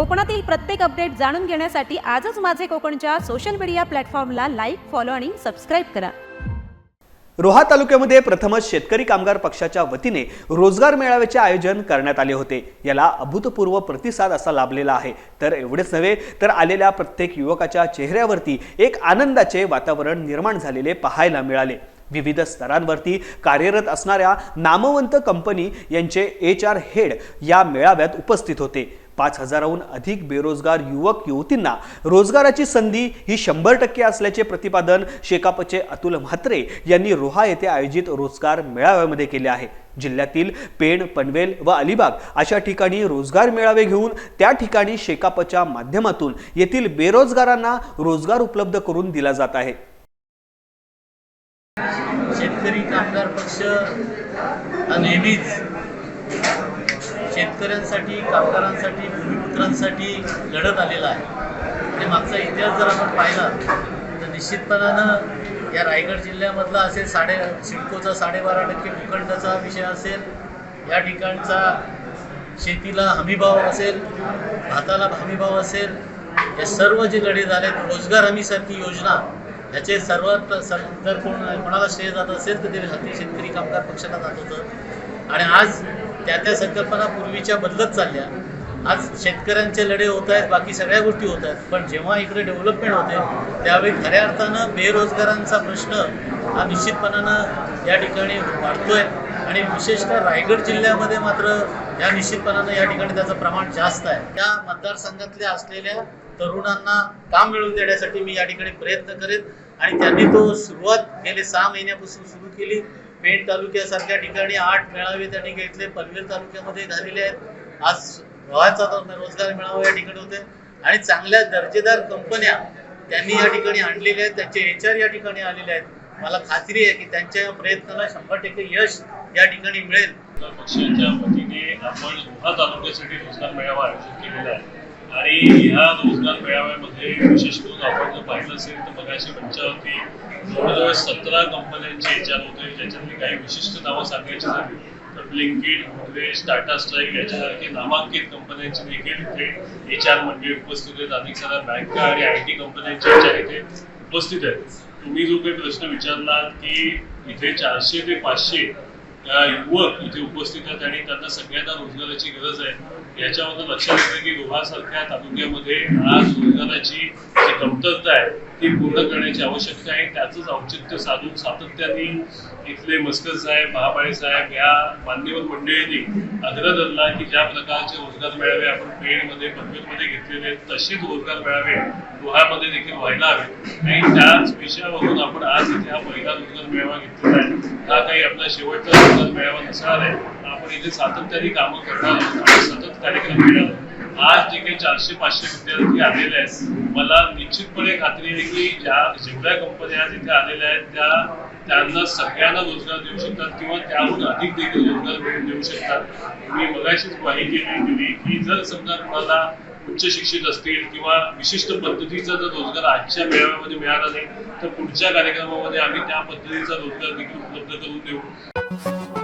कोकणातील प्रत्येक अपडेट जाणून घेण्यासाठी आजच माझे कोकणच्या सोशल मीडिया प्लॅटफॉर्मला लाईक फॉलो आणि सबस्क्राईब करा. रोहा तालुक्यामध्ये प्रथमच शेतकरी कामगार पक्षाच्या वतीने रोजगार मेळाव्याचे आयोजन करण्यात आले होते. याला अभूतपूर्व प्रतिसाद असा लाभलेला आहे. तर एवढेच नव्हे तर आलेल्या प्रत्येक युवकाच्या चेहऱ्यावरती एक आनंदाचे वातावरण निर्माण झालेले पाहायला मिळाले. विविध स्तरांवरती कार्यरत असणाऱ्या नामवंत कंपनी यांचे एच आर हेड या मेळाव्यात उपस्थित होते. पाच हजाराहून अधिक बेरोजगार युवक युवतींना रोजगाराची संधी ही शंभर टक्के असल्याचे प्रतिपादन शेकापचे अतुल म्हात्रे यांनी रोहा येथे आयोजित रोजगार मेळाव्यामध्ये केले आहे. जिल्ह्यातील पेण पनवेल व अलिबाग अशा ठिकाणी रोजगार मेळावे घेऊन त्या ठिकाणी शेकापच्या माध्यमातून येथील बेरोजगारांना रोजगार उपलब्ध करून दिला जात आहे. शेतकरी कामगार पक्ष हा नेहमीच शेतकऱ्यांसाठी कामगारांसाठी भूमिपुत्रांसाठी लढत आलेला आहे. आणि मागचा इतिहास जर आपण पाहिला तर निश्चितपणानं या रायगड जिल्ह्यामधला असेल साडे सिडकोचा साडेबारा टक्के भूखंडाचा विषय असेल या ठिकाणचा शेतीला हमीभाव असेल भाताला हमीभाव असेल या सर्व जे लढे झाले रोजगार हमीसारखी योजना याचे सर्वात सर जर कोण कोणाला श्रेय जात असेल तर ते हाती शेतकरी कामगार पक्षाला जात होतं. आणि आज त्या त्या संकल्पना पूर्वीच्या बदलत चालल्या. आज शेतकऱ्यांचे लढे होत आहेत बाकी सगळ्या गोष्टी होत आहेत. पण जेव्हा इकडे डेव्हलपमेंट होते त्यावेळी खऱ्या अर्थानं बेरोजगारांचा प्रश्न हा निश्चितपणानं या ठिकाणी वाढतोय. आणि विशेषतः रायगड जिल्ह्यामध्ये मात्र या निश्चितपणानं या ठिकाणी त्याचं प्रमाण जास्त आहे. त्या मतदारसंघातल्या असलेल्या तरुणांना काम मिळवून देण्यासाठी मी या ठिकाणी प्रयत्न करेन. आणि त्यांनी तो सुरुवात गेले सहा महिन्यापासून सुरू केली. पेण तालुक्यासारख्या ठिकाणी आठ मेळावे त्यांनी घेतले. पनवेल तालुक्यामध्ये झालेले आहेत. आज रोहाचा रोजगार मेळावा या ठिकाणी होते आणि चांगल्या दर्जेदार कंपन्या त्यांनी या ठिकाणी आणलेल्या आहेत. त्यांचे एच आर या ठिकाणी आलेले आहेत. मला खात्री आहे की त्यांच्या या प्रयत्नाला शंभर टक्के यश या ठिकाणी मिळेल. पक्षाच्या वतीने आपण रोहा तालुक्यासाठी रोजगार मेळावा आयोजित केलेला आहे. आणि ह्या रोजगार मेळाव्यामध्ये विशेष करून आपण जर पाहिलं असेल तर मगाशी मंचावरती जवळजवळ सतरा कंपन्यांचे विचार होते. ज्याच्यातली काही विशिष्ट नावं सांगायची झाली. तर ब्लिंकिट गुडरेज टाटा स्ट्राईक याच्यासारखी नामांकित कंपन्यांची देखील इथे एच आर मंडळी उपस्थित आहेत. अनेक साऱ्या बँका आणि आय टी कंपन्यांचे एच आर इथे उपस्थित आहेत. तुम्ही जो काही प्रश्न विचारला की इथे चारशे ते पाचशे युवक इथे उपस्थित आहेत आणि त्यांना सगळ्यांना रोजगाराची गरज आहे. याच्यामध्ये लक्षात येतं की गुहासारख्या तालुक्यामध्ये आज रोजगाराची जी कमतरता आहे ती पूर्ण करण्याची आवश्यकता आहे. त्याचंच औचित्य साधून सातत्याने इथले मस्कर साहेब महाबाळे साहेब या मान्यवर मंडळींनी आग्रह धरला की ज्या प्रकारचे रोजगार मेळावे आपण पेणमध्ये पनवेलमध्ये घेतलेले आहेत तसेच रोजगार मेळावे गुहामध्ये देखील व्हायला हवे आणि त्याच विषयावरून आपण आज इथे हा पहिला रोजगार मेळावा घेतलेला आहे. हा काही आपला शेवटचा रोजगार मेळावा नसणार आहे. आपण इथे सातत्याने कामं करणार सतत कार्यक्रम घेणार आज जे काही चारशे पाचशे विद्यार्थी आलेले आहेत मला निश्चितपणे खात्री आहे की ज्या जेवढ्या कंपन्या तिथे आलेल्या आहेत त्या त्यांना सगळ्यांना रोजगार देऊ शकतात किंवा त्याहून अधिक देखील रोजगार मिळवून देऊ शकतात. मी मगाशीच माहिती दिली की जर समजा कोणाला उच्च शिक्षित असतील किंवा विशिष्ट पद्धतीचा जर रोजगार आजच्या मेळाव्यामध्ये मिळाला नाही तर पुढच्या कार्यक्रमामध्ये आम्ही त्या पद्धतीचा रोजगार देखील उपलब्ध करून देऊ.